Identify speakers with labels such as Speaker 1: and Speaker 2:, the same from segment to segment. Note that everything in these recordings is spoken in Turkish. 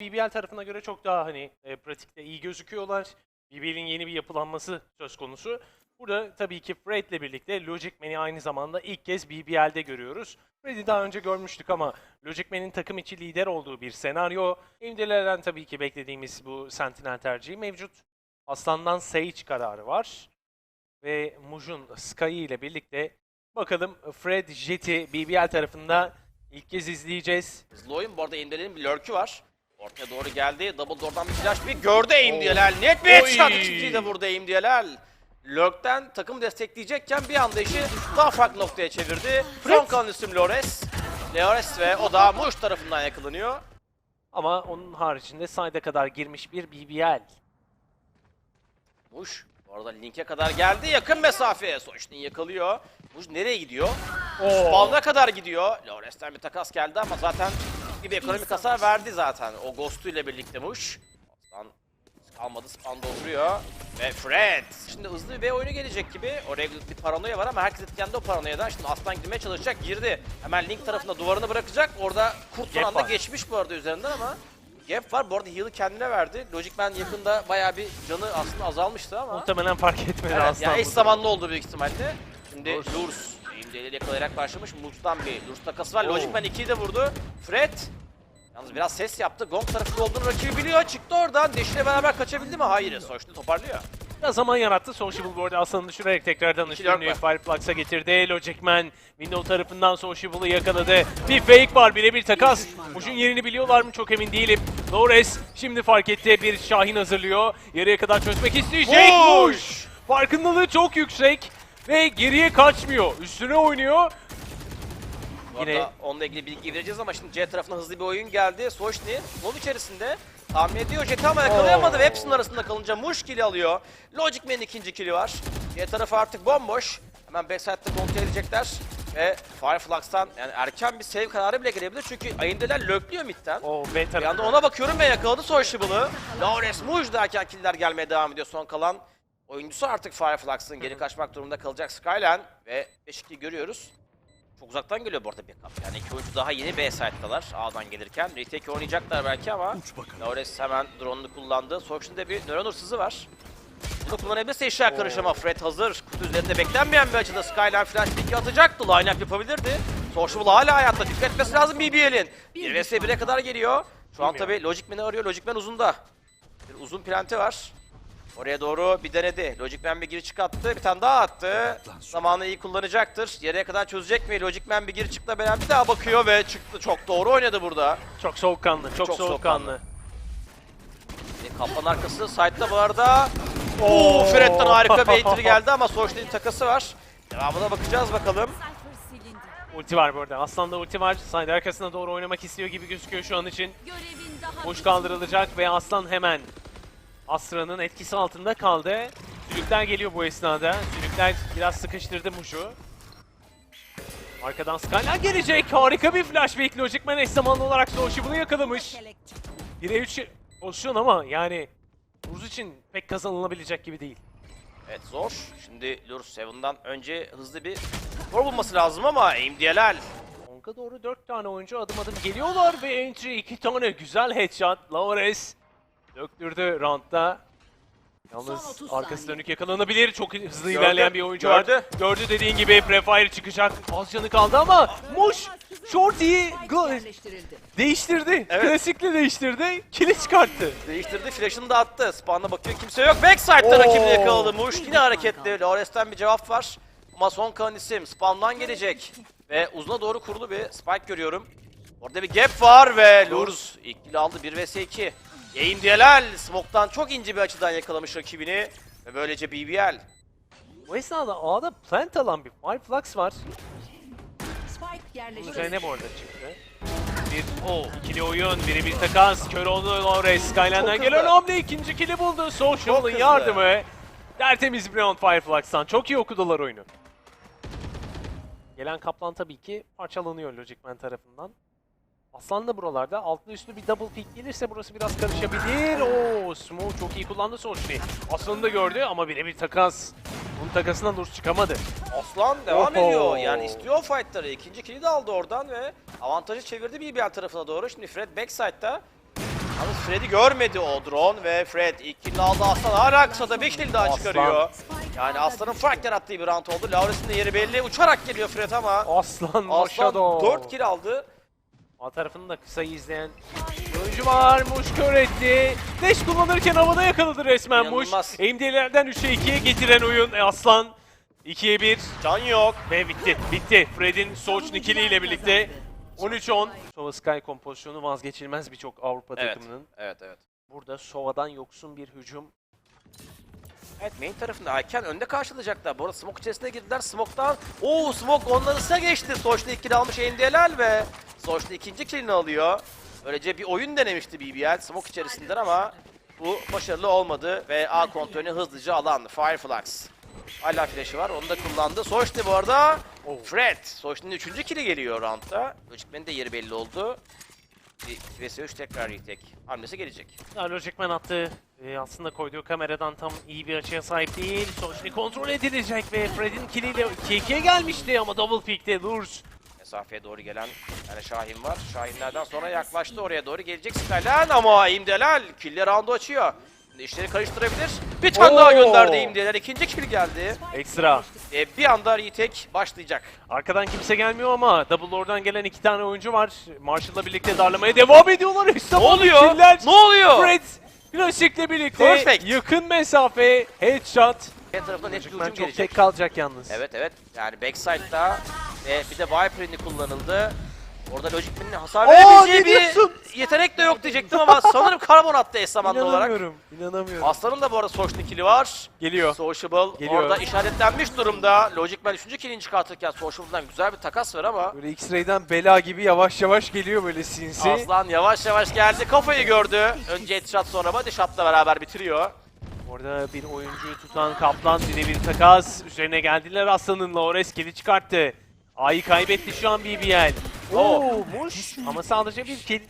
Speaker 1: BBL tarafına göre çok daha hani e, pratikte iyi gözüküyorlar. BBL'in yeni bir yapılanması söz konusu. Burada tabii ki Fred'le birlikte Logic Man'i aynı zamanda ilk kez BBL'de görüyoruz. Fred'i daha önce görmüştük ama Logic Man'in takım içi lider olduğu bir senaryo. Eimdeler'den tabii ki beklediğimiz bu Sentinel tercihi mevcut. Aslan'dan Sage kararı var. Ve Muj'un Sky ile birlikte bakalım Fred Jet'i BBL tarafında ilk kez izleyeceğiz.
Speaker 2: Hızlı oyun. Bu arada Eimdiel'in bir lurk'ü var. Ortaya doğru geldi. Double door'dan bir flash bir gördü Eimdiel'el. Net bir headshot. İkinciyi de burada Eimdiel'el. Lurk'ten takım destekleyecekken bir anda işi daha farklı noktaya çevirdi. Son kalan isim Lores. Lores ve o da Muş tarafından yakalanıyor.
Speaker 1: Ama onun haricinde sayda kadar girmiş bir BBL.
Speaker 2: Muş bu arada linke kadar geldi. Yakın mesafeye. Sonuçta yakalıyor. Muş nereye gidiyor? Spawn'a kadar gidiyor. Lores'ten bir takas geldi ama zaten bir ekonomik hasar verdi zaten. O Ghost'u ile birlikte Muş. Aslan kalmadı. Spawn'da oturuyor. Ve Fred. Şimdi hızlı bir B oyunu gelecek gibi. Oraya bir paranoya var ama herkes etkilendi o paranoyadan. Şimdi Aslan girmeye çalışacak. Girdi. Hemen link tarafında duvarını bırakacak. Orada kurt son anda geçmiş bu arada üzerinden ama Gap var. Bu arada heal'ı kendine verdi. Logic Man yakında bayağı bir canı aslında azalmıştı ama.
Speaker 1: Muhtemelen fark etmedi
Speaker 2: Evet,
Speaker 1: Aslan.
Speaker 2: yani eş zamanlı oldu büyük ihtimalle. Şimdi
Speaker 1: Lurs.
Speaker 2: İmdeliyle yakalayarak başlamış. Murs'tan bir Lurs takası var.
Speaker 1: Oo.
Speaker 2: Logic Man 2'yi de vurdu. Fred. Yalnız biraz ses yaptı. Gong tarafında olduğunu rakibi biliyor. Çıktı oradan. Deşle beraber kaçabildi mi? Hayır. Sonuçta toparlıyor.
Speaker 1: Biraz zaman yarattı. Sociable bu arada Aslan'ı düşürerek tekrardan üstünlüğü. Fireflux'a getirdi. Logic Man Window tarafından Sociable'ı yakaladı. Bir fake var. Birebir takas. Muş'un yerini biliyorlar mı çok emin değilim. Lores şimdi fark etti. Bir Şahin hazırlıyor. Yarıya kadar çözmek isteyecek.
Speaker 2: Muş!
Speaker 1: Farkındalığı çok yüksek. Ve geriye kaçmıyor. Üstüne oynuyor. Yine-
Speaker 2: onunla ilgili bilgi vereceğiz ama şimdi C tarafına hızlı bir oyun geldi. Soşni Lov içerisinde tahmin ediyor. Jet'i ama yakalayamadı
Speaker 1: Oo.
Speaker 2: ve hepsinin arasında kalınca Muş kill'i alıyor. Logic Man'in ikinci kill'i var. C tarafı artık bomboş. Hemen backside'de kontrol edecekler. Ve Fireflux'tan yani erken bir save kararı bile gelebilir çünkü ayındeler löklüyor midden.
Speaker 1: O B
Speaker 2: Bir anda ona bakıyorum ve yakaladı Sociable'ı. Lawrence Muj derken killer gelmeye devam ediyor. Son kalan oyuncusu artık Fireflux'ın geri kaçmak durumunda kalacak Skyline ve 5-2'yi görüyoruz. Çok uzaktan geliyor bu arada backup. Yani iki oyuncu daha yeni B side'dalar A'dan gelirken. Retake oynayacaklar belki ama Lawrence hemen drone'unu kullandı. Sonuçta bir nöron hırsızı var. Bunu kullanabilirse işler karış ama Fred hazır. Kutu üzerinde beklenmeyen bir açıda Skyline flash pick'i atacaktı. Line-up yapabilirdi. Sociable hala hayatta. Dikkat etmesi lazım BBL'in. 1 vs 1'e kadar geliyor. Şu an tabi Logic Man'i arıyor. Logic Man uzunda. Bir uzun planti var. Oraya doğru bir denedi. Logic Man bir giri çıkarttı. Bir tane daha attı. Zamanı iyi kullanacaktır. Yarıya kadar çözecek mi? Logic Man bir giri çıktı. Beren bir daha bakıyor ve çıktı. Çok doğru oynadı burada.
Speaker 1: Çok soğukkanlı. Çok,
Speaker 2: Çok
Speaker 1: soğukkanlı.
Speaker 2: E, Kaplan arkası side'da bu arada. Oo, Fred'den harika bir entry geldi ama Soçli'nin takası var. Devamına bakacağız bakalım.
Speaker 1: Ulti var bu arada. Aslan'da ulti var. Side arkasına doğru oynamak istiyor gibi gözüküyor şu an için.
Speaker 3: Görevin daha
Speaker 1: Boş kaldırılacak ve Aslan hemen Astra'nın etkisi altında kaldı. Sülükler geliyor bu esnada. Sülükler biraz sıkıştırdı Muş'u. Arkadan Skyline gelecek. Harika bir flashback. Logic Man eş zamanlı olarak Sociable'ı yakalamış.
Speaker 3: Kelekçe.
Speaker 1: 1'e 3 pozisyon ama yani Uruz için pek kazanılabilecek gibi değil.
Speaker 2: Evet zor. Şimdi Lur Seven'dan önce hızlı bir skor bulması lazım ama aim diyelel.
Speaker 1: Onka doğru 4 tane oyuncu adım adım geliyorlar ve entry 2 tane güzel headshot. Laures döktürdü roundda. Yalnız
Speaker 3: 30
Speaker 1: arkası
Speaker 3: saniye.
Speaker 1: dönük yakalanabilir. Çok hızlı
Speaker 2: Gördü,
Speaker 1: ilerleyen bir oyuncu
Speaker 2: gördü.
Speaker 1: var. Gördü dediğin gibi Prefire çıkacak. Az canı kaldı ama Muş Shorty'yi değiştirdi.
Speaker 2: Evet.
Speaker 1: Klasikle değiştirdi. Kili çıkarttı.
Speaker 2: Değiştirdi, flash'ını da attı. Spawn'a bakıyor, kimse yok. Backside'da rakibini yakaladı. Muş yine hareketli. Lores'ten bir cevap var. Ama son kalan isim Spawn'dan gelecek. Ve uzuna doğru kurulu bir spike görüyorum. Orada bir gap var ve Lurs ilk kill aldı 1 vs 2. Yayın Diyelal smoke'tan çok ince bir açıdan yakalamış rakibini. Ve böylece BBL.
Speaker 1: Bu esnada A'da plant alan bir Fireflux var.
Speaker 3: Spike
Speaker 1: Bunun
Speaker 3: yerleştirildi.
Speaker 1: üzerine bu arada çıktı. Bir o ikili oyun, biri bir takas, kör oldu Lawrence, Skyline'dan
Speaker 2: Çok
Speaker 1: gelen hamle ikinci kili buldu. Social'ın yardımı. Tertemiz bir round Fireflux'tan. Çok iyi okudular oyunu. Gelen kaplan tabii ki parçalanıyor Logic Man tarafından. Aslan da buralarda. Altlı üstlü bir double pick gelirse burası biraz karışabilir. Oo, Smoke çok iyi kullandı sonuçta. Aslan'ı da gördü ama birebir takas. Bunun takasından Lurs çıkamadı.
Speaker 2: Aslan devam
Speaker 1: Oho.
Speaker 2: ediyor. Yani istiyor fightları. İkinci kill'i de aldı oradan ve avantajı çevirdi BBL tarafına doğru. Şimdi Fred backside'da. Yalnız Fred'i görmedi o drone ve Fred ilk kill aldı Aslan hala kısa da bir kill daha
Speaker 1: Aslan.
Speaker 2: çıkarıyor. Yani Aslan'ın fark yarattığı bir round oldu. Laures'in de yeri belli. Uçarak geliyor Fred ama
Speaker 1: Aslan
Speaker 2: Aslan
Speaker 1: Maşado.
Speaker 2: 4 kill aldı.
Speaker 1: A tarafında kısayı izleyen oyuncu var. Muş kör etti. Deş kullanırken havada yakaladı resmen Muş.
Speaker 2: İnanılmaz.
Speaker 1: AMD'lerden 3'e 2'ye getiren oyun. E, Aslan 2'ye 1
Speaker 2: Can yok.
Speaker 1: ve bitti. Bitti. Fred'in Soç Nikili ile birlikte 13-10. Sova Sky kompozisyonu vazgeçilmez birçok Avrupa
Speaker 2: Evet.
Speaker 1: takımının.
Speaker 2: Evet evet.
Speaker 1: Burada Sova'dan yoksun bir hücum.
Speaker 2: Evet main tarafında Ayken önde karşılayacaklar. Bu arada smoke içerisine girdiler. Smoke'dan Oo smoke onların ise geçti. Soç'ta ilk kill almış NDLL ve Soç'ta ikinci killini alıyor. Böylece bir oyun denemişti BBL smoke içerisinden ama bu başarılı olmadı ve A kontrolünü hızlıca alan Fireflux. Hala flash'ı var onu da kullandı. Soç'ta bu arada
Speaker 1: Oh.
Speaker 2: Fred. Soç'un üçüncü kill'i geliyor roundda. Logicman'in de yeri belli oldu. 2 vs 3 tekrar retake. Hamlesi gelecek.
Speaker 1: Ya Logicman attı. Ee, aslında koyduğu kameradan tam iyi bir açıya sahip değil. Soçni kontrol edilecek ve Fred'in kiliyle 2-2'ye gelmişti ama double pick'te Lurs.
Speaker 2: Mesafeye doğru gelen tane Şahin var. Şahinlerden sonra yaklaştı oraya doğru gelecek Skylen ama İmdelal kille roundu açıyor. Şimdi işleri karıştırabilir. Bir tane daha gönderdi İmdelal. İkinci kill geldi.
Speaker 1: Ekstra.
Speaker 2: E, bir anda retake başlayacak.
Speaker 1: Arkadan kimse gelmiyor ama Double Lord'dan gelen iki tane oyuncu var. Marshall'la birlikte darlamaya devam ediyorlar.
Speaker 2: Ne
Speaker 1: İstanbul
Speaker 2: oluyor?
Speaker 1: Killer.
Speaker 2: Ne oluyor?
Speaker 1: Fred Clashic'le birlikte
Speaker 2: Perfect.
Speaker 1: yakın mesafe headshot.
Speaker 2: En tarafından net bir
Speaker 1: çok
Speaker 2: gelecek.
Speaker 1: tek kalacak yalnız.
Speaker 2: Evet evet. Yani backside'da ve bir de Viper'ini kullanıldı. Orada Logicman'in hasar verebileceği bir yetenek de yok diyecektim ama sanırım karbon attı eş zamanlı olarak.
Speaker 1: İnanamıyorum. İnanamıyorum.
Speaker 2: Aslan'ın da bu arada Soç'un kill'i var.
Speaker 1: Geliyor.
Speaker 2: Sociable
Speaker 1: Geliyor.
Speaker 2: orada işaretlenmiş durumda. Logicman 3. killini çıkartırken Sociable'dan güzel bir takas var ama
Speaker 1: Böyle X-Ray'den bela gibi yavaş yavaş geliyor böyle sinsi.
Speaker 2: Aslan yavaş yavaş geldi. Kafayı gördü. Önce headshot sonra body shot'la beraber bitiriyor.
Speaker 1: Orada bir oyuncuyu tutan Kaplan bir takas. Üzerine geldiler Aslan'ın Laures kili çıkarttı. A'yı kaybetti şu an BBL. Oo, muş ama sadece bir kill.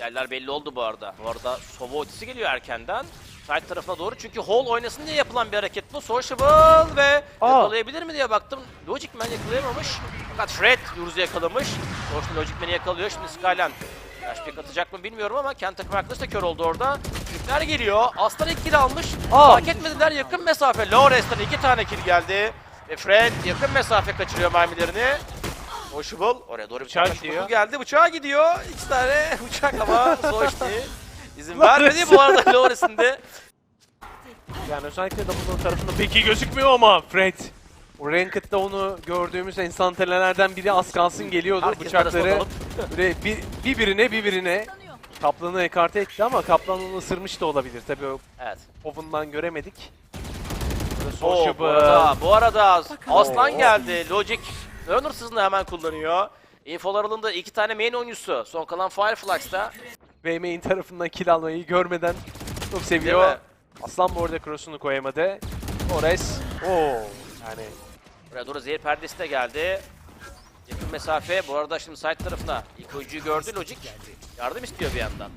Speaker 2: Yerler belli oldu bu arada. Bu arada Sova ultisi geliyor erkenden. Side tarafına doğru çünkü Hall oynasın diye yapılan bir hareket bu. Sociable ve
Speaker 1: Aa.
Speaker 2: yakalayabilir mi diye baktım. Logicman yakalayamamış. Fakat Fred Yuruz'u yakalamış. Sociable Logicman'i yakalıyor. Şimdi Skyline Flash pick atacak mı bilmiyorum ama kendi takım arkadaşı da kör oldu orada. Türkler geliyor. Aslan ilk kill almış.
Speaker 1: Aa.
Speaker 2: Fark etmediler yakın mesafe. Laures'ten iki tane kill geldi. Ve Fred yakın mesafe kaçırıyor mermilerini. Sociable oraya doğru bir tane geldi. Bıçağa gidiyor. İki tane bıçak ama Soçti izin vermedi bu arada Laures'in de.
Speaker 1: Yani özellikle Double'ın tarafında pek iyi gözükmüyor ama Fred. O Ranked'da onu gördüğümüz enstantanelerden biri az kalsın geliyordu.
Speaker 2: Herkes
Speaker 1: Bıçakları böyle bir, bir birine bir birine
Speaker 3: Tanıyor.
Speaker 1: Kaplan'ı ekarte etti ama Kaplan onu ısırmış da olabilir. Tabii o
Speaker 2: Evet.
Speaker 1: oven'dan göremedik.
Speaker 2: Oo, bu
Speaker 1: Sociable.
Speaker 2: arada, bu arada Aslan
Speaker 1: Oo.
Speaker 2: geldi. Logic Learners'ını hemen kullanıyor. Infolar alındı. iki tane main oyuncusu. Son kalan Fireflux'ta.
Speaker 1: BM'in tarafından kill almayı görmeden çok seviyor. Aslan bu arada cross'unu koyamadı. Ores. Oo. Yani
Speaker 2: Buraya doğru zehir perdesi de geldi. Yakın mesafe. Bu arada şimdi side tarafına. ilk oyuncuyu gördü Logic. Yardım istiyor bir yandan.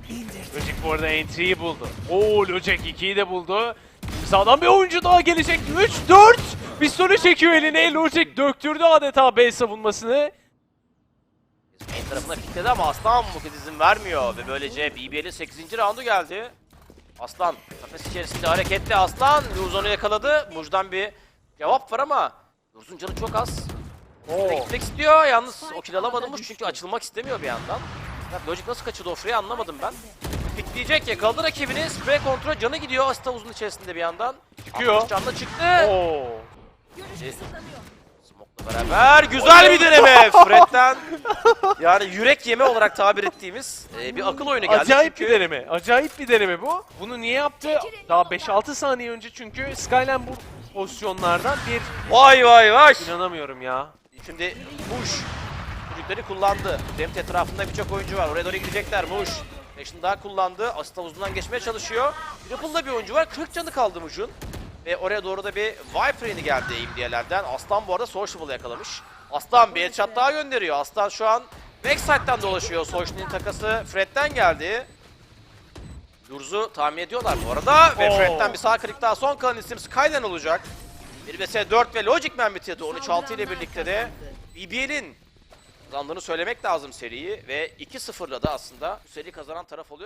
Speaker 1: Logic bu arada entry'yi buldu. Oo Logic 2'yi de buldu. Sağdan bir oyuncu daha gelecek. 3 4 pistolü çekiyor eline. Logic döktürdü adeta B savunmasını.
Speaker 2: Main tarafına kilitledi ama Aslan bu kez izin vermiyor. Ve böylece BBL'in 8. roundu geldi. Aslan kafes içerisinde hareketli. Aslan Luz onu yakaladı. Muj'dan bir cevap var ama Luz'un canı çok az.
Speaker 1: Oo.
Speaker 2: Gitmek istiyor. Yalnız o kill alamadımmış çünkü açılmak istemiyor bir yandan. Ya Logic nasıl kaçırdı o free'yi anlamadım ben. Pikleyecek yakaladı rakibini. Spray kontrol canı gidiyor asit havuzun içerisinde bir yandan.
Speaker 1: Çıkıyor.
Speaker 2: 60 canla çıktı.
Speaker 1: Oo.
Speaker 2: Smoke'la beraber güzel bir deneme Fred'den. Yani yürek yeme olarak tabir ettiğimiz e, bir akıl oyunu geldi.
Speaker 1: Acayip
Speaker 2: çünkü
Speaker 1: bir deneme. Acayip bir deneme bu. Bunu niye yaptı? Daha 5-6 saniye önce çünkü Skyline bu pozisyonlardan bir
Speaker 2: Vay vay vay.
Speaker 1: inanamıyorum ya.
Speaker 2: Şimdi Muş çocukları kullandı. Demt etrafında birçok oyuncu var. Oraya doğru gidecekler Muş. Beşini daha kullandı. Asit havuzundan geçmeye çalışıyor. Ripple'da bir oyuncu var. 40 canı kaldı Muş'un. Ve oraya doğru da bir Viper ini geldi imdiyelerden. Aslan bu arada Sociable yakalamış. Aslan bir headshot daha gönderiyor. Aslan şu an backside'den dolaşıyor. Sociable'in takası Fred'den geldi. Yurz'u tahmin ediyorlar bu arada. Ve. Fred'den bir sağ klik daha son kalan isim Skylen olacak. 1 vs 4 ve Logic Man bitirdi 13-6 ile birlikte de BBL'in kazandığını söylemek lazım seriyi ve 2-0'la da aslında seri kazanan taraf oluyor.